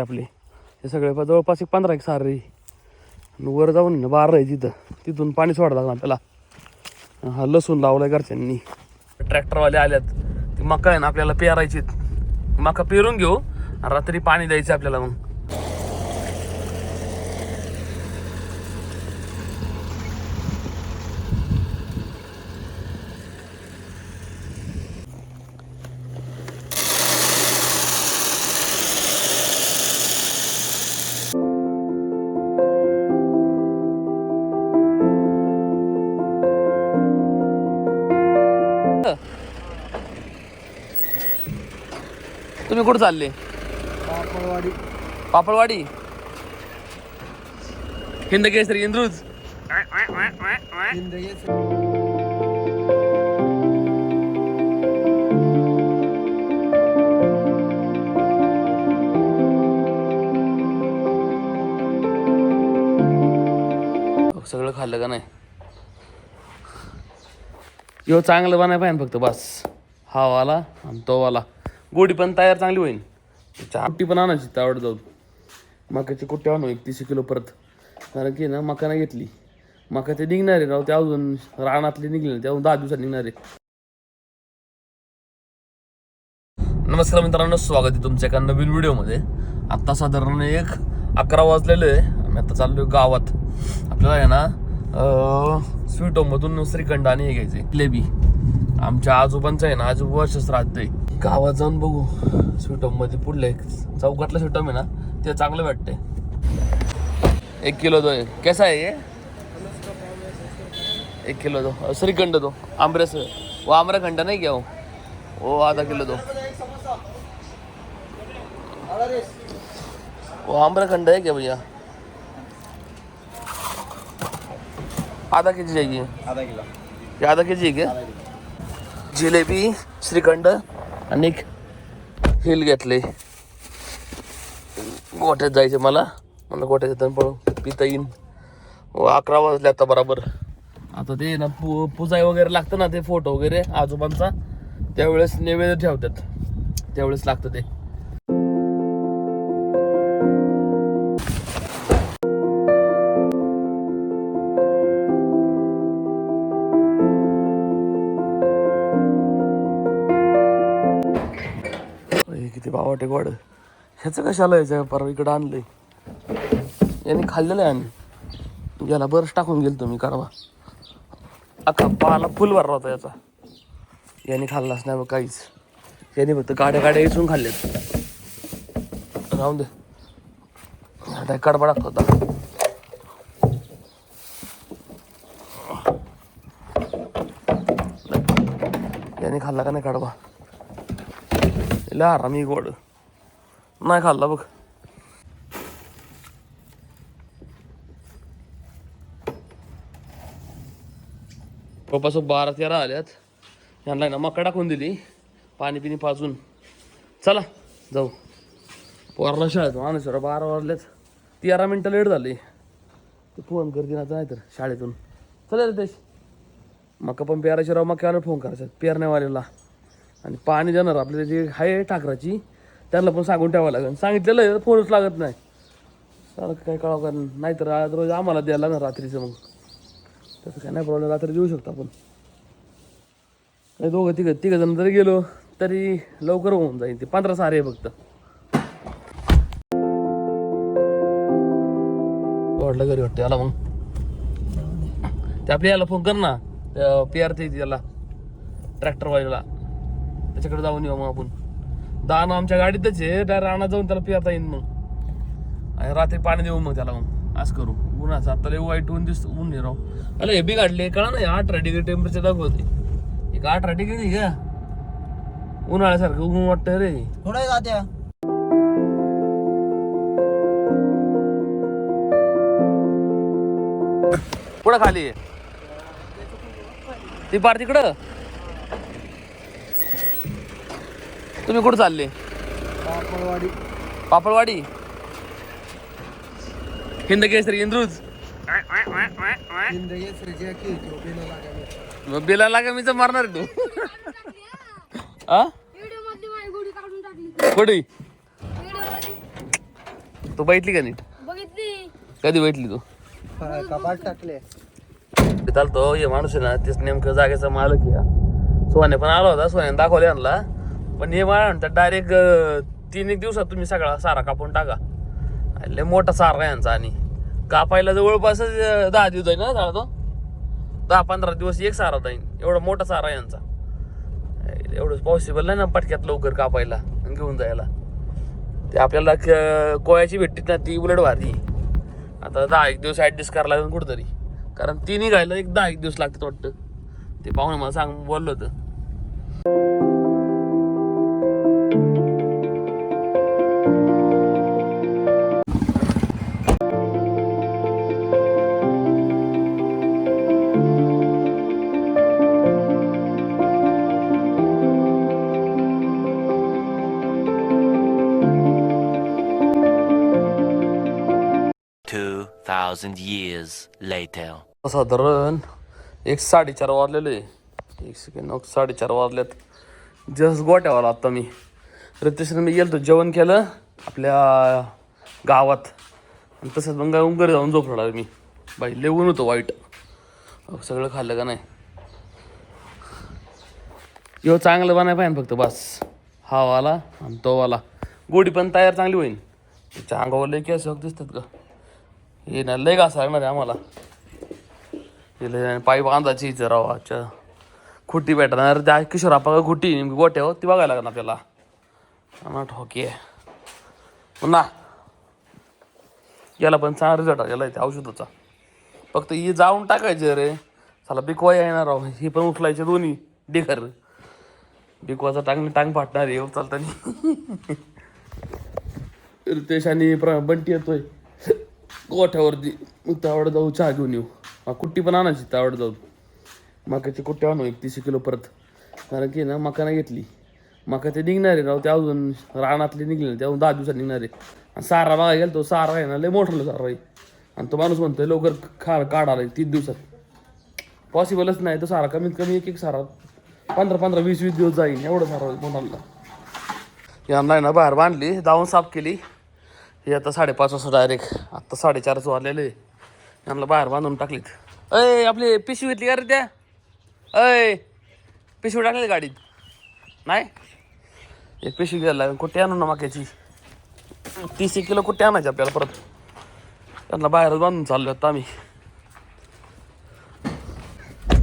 आपले. हे सगळे जवळपास एक पंधरा एक सार. रे वर जाऊन ना बारा आहे तिथं. तिथून पाणी सोडा लागणार त्याला. हा लसूण लावलाय घरच्यांनी. ट्रॅक्टरवाले आल्यात. ती मका आहे ना आपल्याला पेरायची मका पेरून घेऊ. आणि रात्री पाणी द्यायचं आपल्याला मग. तुम्ही कुठं चालले? पापडवाडी पापडवाडी हिंद केसरी इंद्रुज. सगळं खाल्लं का नाही? यो चांगलं बनाय पाहिजे फक्त बस. हा वाला आणि तो वाला. गोडी पण तयार चांगली होईल कुट्टी पण आणायची तावड जाऊ मकाची कुट्टी आणू एक तीस किलो परत. कारण की ना मका नाही घेतली. मका ते निघणार आहे राव ते अजून रानातले निघले ते अजून दहा दिवसात निघणार आहे. नमस्कार मित्रांनो स्वागत आहे तुमच्या एका नवीन व्हिडिओमध्ये. आत्ता साधारण एक अकरा वाजलेलं आहे. आम्ही आता चाललोय गावात. आपल्याला आहे ना स्वीट होममधून श्रीखंड आणि हे घ्यायचे जिलेबी आमच्या आजोबांचं आहे ना आजोबा वर्षच राहते गावात जाऊन बघू. स्वीट होममध्ये पुढलं एक चौकातलं स्वीट होम आहे ना ते चांगलं वाटतंय. एक किलो दो कैसा आहे ये एक किलो दो श्रीखंड दो. आमरस. वो आम्रखंड नहीं क्या वो वो आधा किलो दो. वो आम्रखंड है क्या भैया? आधा के जी चाहिए आधा किलो. ये आधा के जी है क्या जिलेबी श्रीखंड आणि एक हिल घेतले. गोठ्यात जायचं मला. मला गोठ्यात येताना पळून पिता येईन. हो, अकरा वाजले आता बरोबर. आता ते ना पू पूजाई वगैरे लागतं ना ते फोटो वगैरे आजोबांचा त्यावेळेस नैवेद्य ठेवतात. त्यावेळेस लागतं ते. अरे, गोड. ह्याचं कशाला यायचं? परवा इकडं आणलंय. याने खाल्लेलं आहे आणि याला बरंच टाकून गेलो तुम्ही करवा अख्खा पाला फुल भरला होता याचा. याने खाल्लाच नाही बघ काहीच. याने फक्त गाड्या गाड्या इचून खाल्ल्यात. राहून दे. आता कडबा होता याने खाल्ला का नाही कडबा? लय मी गोड. नाही खाल्ला बघ पप्पासोबत बारा तेरा आल्यात यांना ना मका टाकून दिली पाणी पिणी पाजून चला जाऊ पोरला शाळेत माणूस बारा वाजल्यात तेरा मिनटं लेट झाली ते फोन करते ना नाही तर शाळेतून चला रे तेच मका पण पेरायची राव मक्याला फोन करायचा पेरण्यावाल्याला आणि पाणी देणार आपल्या जे आहे टाकराची त्यांना पण सांगून ठेवावं लागेल. सांगितलेलं आहे फोनच लागत नाही. चालत काय कळावं कारण नाहीतर आज रोज आम्हाला द्यायला ना रात्रीचं मग. तसं काय नाही प्रॉब्लेम रात्री देऊ शकतो आपण. काही दोघं तिघं तिघं जण जरी गेलो तरी लवकर होऊन जाईल ते. पंधरा सारे आहे फक्त. वाटलं घरी वाटतं याला मग. ते आपल्या याला फोन कर ना. पी आर ते याला ट्रॅक्टरवाल्याला त्याच्याकडे जाऊन येऊ मग आपण. दान आमच्या गाडीतच आहे. त्या रानात जाऊन त्याला पिता येईन मग आणि रात्री पाणी देऊ मग त्याला मग. असं करू. उन्हाचं आता लय वाईट ऊन दिसत. ऊन नाही राव. अरे हे बी काढले कळा नाही. अठरा डिग्री टेम्परेचर दाखवते. एक अठरा डिग्री नाही का? उन्हाळ्यासारखं ऊन वाटतं रे. कुठे जात्या पुढं खाली. ती पार तिकडं. तुम्ही कुठं चालले? पापडवाडी. पापडवाडी? हिंद केसरी इंद्रुज. बिला लागा मी. तर मारणार तू. आ? व्हिडिओमध्ये माझी गोडी काढून टाकली. कुठे? तू बैठली का नीट? बघितली. कधी बैठली तू? कपाट टाकले. चालतो हे माणूस आहे ना तेच नेमकं जागेचा मालक आहे हा. सोने पण आला होता सोन्याने दाखवले आणला पण हे मला म्हणतात डायरेक्ट तीन एक दिवसात तुम्ही सगळा सारा कापून टाका. लय मोठा सारा यांचा आणि कापायला जवळपास दहा दिवस जाईल ना झाला तो? दहा पंधरा दिवस एक सारा जाईन. एवढा मोठा सारा आहे यांचा. एवढंच पॉसिबल नाही ना पटक्यात लवकर कापायला आणि घेऊन जायला. ते आपल्याला क- कोयाची भेटतीत ना ती उलट भारी. आता दहा एक दिवस ॲडजस्ट करायला लागेल कुठंतरी. कारण ती निघायला एक दहा एक दिवस लागतात वाटतं. ते पाहुणे मला सांग बोललं होतं. 2,000 years later. साधारण एक साडेचार वाजलेले. एक सेकंड मग साडेचार वाजल्यात जस्ट गोट्यावर आत्ता मी. रितेशन मी गेलो जेवण केलं आपल्या गावात. आणि तसंच मग उंगर जाऊन झोपणार मी बाई लेवून होतो वाईट. सगळं खाल्लं का नाही? यो चांगलं बनाय पाहिजे फक्त बस. हा वाला आणि तो वाला. गोडी पण तयार चांगली होईल त्याच्या अंगावर लय केस दिसतात का? हे ना लय घासा लागणार आहे आम्हाला. तिला पाय बांधायची इथं राव अच्छा खुटी भेटणार त्या किशोर आपा खुटी नेमकी हो ती बघायला लागणार आपल्याला ना ठोकी. आहे पुन्हा. याला पण चांगला रिझल्ट आहे त्या औषधाचा. फक्त ही जाऊन टाकायचे रे. चला बिकवा येणार राव. ही पण उचलायचे दोन्ही डेकर बिकवाचा टांग टांग फाटणार आहे चालताना रितेश आणि प्र बंटी येतोय. गोठ्यावरती तावड जाऊ चहा घेऊन येऊ. हा कुट्टी पण आणायची तावड जाऊ मकाची कुट्टी आणू एक तीस किलो परत. कारण की ना मका नाही घेतली. मका ते निघणार आहे राव ते अजून रानातले निघले नाही, ते अजून दहा दिवसात निघणार. आहे आणि सारा बघा गेला तो सारा आहे ना लय मोठा सारा आहे आणि तो माणूस म्हणतोय लवकर खा काढायला तीन दिवसात. पॉसिबलच नाही तो सारा कमीत कमी एक एक सारा. पंधरा पंधरा वीस वीस दिवस जाईल एवढं सारा मोठाला यांना ना बाहेर बांधली धावून साफ केली. हे आता साडेपाच वाजता डायरेक्ट आत्ता साडेचारच वाजलेले यांना बाहेर बांधून टाकलीत. अय आपली पिशवी घेतली का रे त्या? अय पिशवी टाकली गाडीत. नाही? एक पिशवी घ्यायला लागेल. कुठे आणू ना माक्याची? तीस एक किलो कुठे आणायचे आपल्याला परत? त्यांना बाहेरच बांधून चाललो आता आम्ही.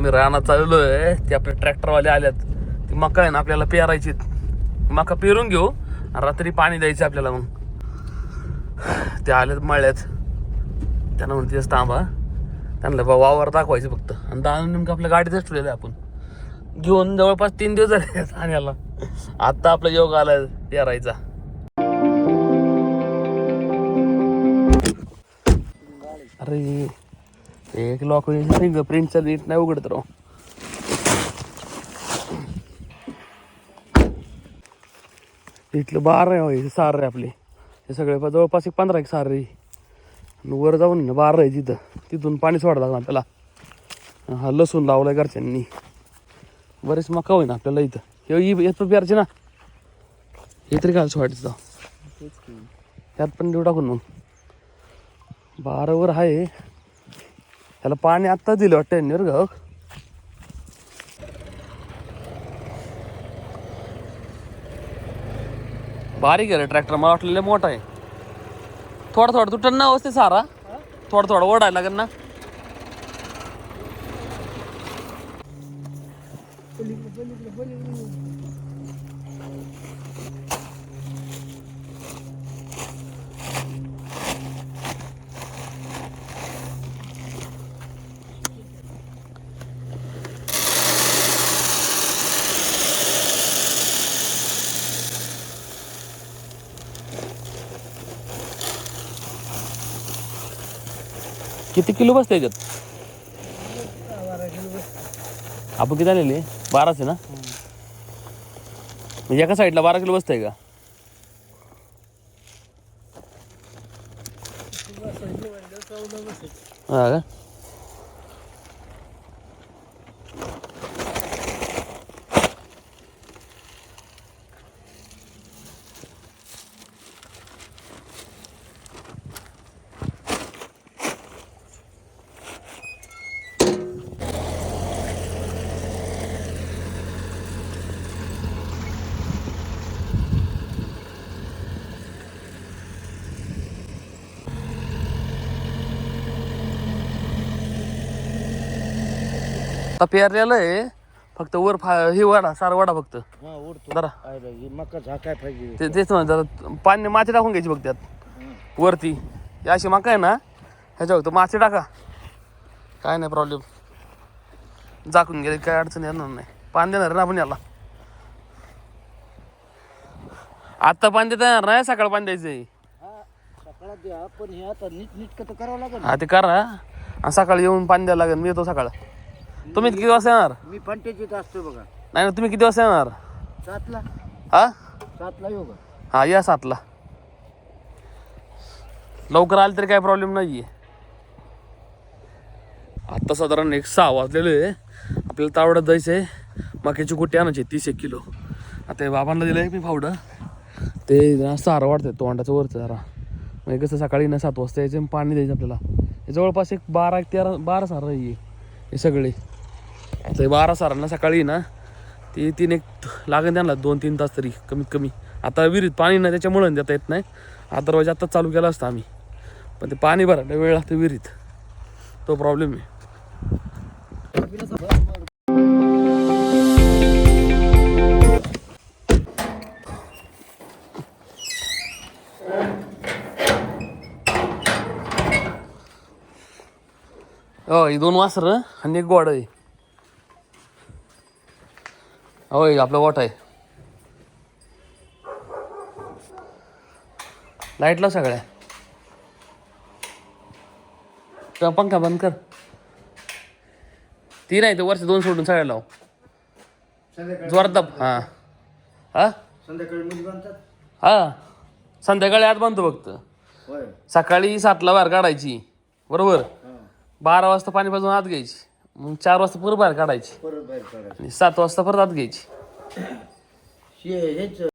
मी रानात चाललो आहे ते आपले ट्रॅक्टरवाले आल्यात. ती मका आहे ना आपल्याला पेरायची मका पेरून घेऊ. आणि रात्री पाणी द्यायचं आपल्याला मग. ते आलेत मळ्यात. त्यांना म्हणते थांबा त्यांना बा वावर दाखवायचं फक्त. आणि दाणं नेमकं आपल्या गाडीतच ठेवलेलं आहे आपण. घेऊन जवळपास तीन दिवस झाले ठाण्याला आत्ता आपला योग आला येरायचा. अरे एक लॉक फिंगर प्रिंटचा नीट नाही उघडत राह इथलं बार आहे सार आहे आपली. हे सगळे जवळपास एक पंधरा एक सार आहे वर जाऊन ना बारा आहे तिथं तिथून पाणी सोडायला लागणार त्याला. हा लसूण लावलाय घरच्यांनी. बरेच मका होईना आपल्याला इथं. हे येतो प्यारचे ना. हे तरी काय सोडायचं त्यात पण देऊ टाकून मग. बारावर आहे. त्याला पाणी आत्ताच दिलं वाटतं त्यांनी बरं का हो. बारीक आहे ट्रॅक्टर मला वाटलेलं मोठा आहे. थोडा थोडा तुटन ना असते सारा. थोडा थोडा ओढायला लागेल ना. किती किलो बसते याच्यात? आपण किती आलेले बाराच आहे ना? म्हणजे एका साईडला बारा किलो बसतंय का? हा का? आता पेरलेलं आहे. फक्त वर फा हे वाडा सारा वाडा फक्त. हा जरा. आयला, ही मका झाकाय पाहिजे. ते तेच म्हणत जरा पाणी माती टाकून घ्यायची बघ त्यात. वरती. ही अशी मका आहे ना ह्याच्या फक्त माती टाका. काय नाही प्रॉब्लेम झाकून गेले काय अडचण येणार नाही. पाणी देणार ना आपण याला. आत्ता पाणी देता येणार नाही सकाळ पाणी द्यायचंय. हा सकाळात द्या पण हे आता नीट नीट तर करावं लागेल. हा ते करा. आणि सकाळी येऊन पाणी द्यायला लागेल मी येतो सकाळ. तुम्ही किती वाजता येणार? मी फंटेजीत असतो बघा. नाही ना तुम्ही किती वाजता येणार? सातला. हा? सातला येऊ का? हा या सातला. लवकर आले तरी काय प्रॉब्लेम नाही आहे आत्ता साधारण एक सहा वाजलेले आहे. आपल्याला तावड्यात जायचं आहे मक्याची कुट्टी आणायची तीस एक किलो. आता हे बाबांना दिलं आहे मी फावडं. ते सारं वाटतं तोंडाचं वरचं जरा. म्हणजे कसं सकाळी ना सात वाजता यायचं पाणी द्यायचं आपल्याला. जवळपास एक बारा एक तेरा बारा सारं आहे हे सगळे. ते बारा सारांना सकाळी ना ते तीन एक लागेल त्यांना दोन तीन तास तरी कमीत कमी. आता विहिरीत पाणी नाही त्याच्यामुळं देता येत नाही. अदरवाईज आत्ताच चालू केला असतं आम्ही. पण ते पाणी भरायला वेळ लागतो विहिरीत. तो प्रॉब्लेम आहे. हो ही दोन वासरं आणि एक गोड आहे. होय आपला वॉट आहे. लाईटला सगळ्या. का पंखा बंद कर. ती नाही ते वरचे दोन सोडून सगळ्या लाव. जोरात दाब. हा. हा? संध्याकाळी बांधतात? हा. संध्याकाळी आत बांधतो फक्त. होय. सकाळी सातला बाहेर काढायची. बरोबर? बारा वाजता पाणी पाजून आत घ्यायची. मग चार वाजता परत बाहेर काढायची. परत बाहेर काढायचं. आणि सात वाजता परत आत घ्यायची. हे हेच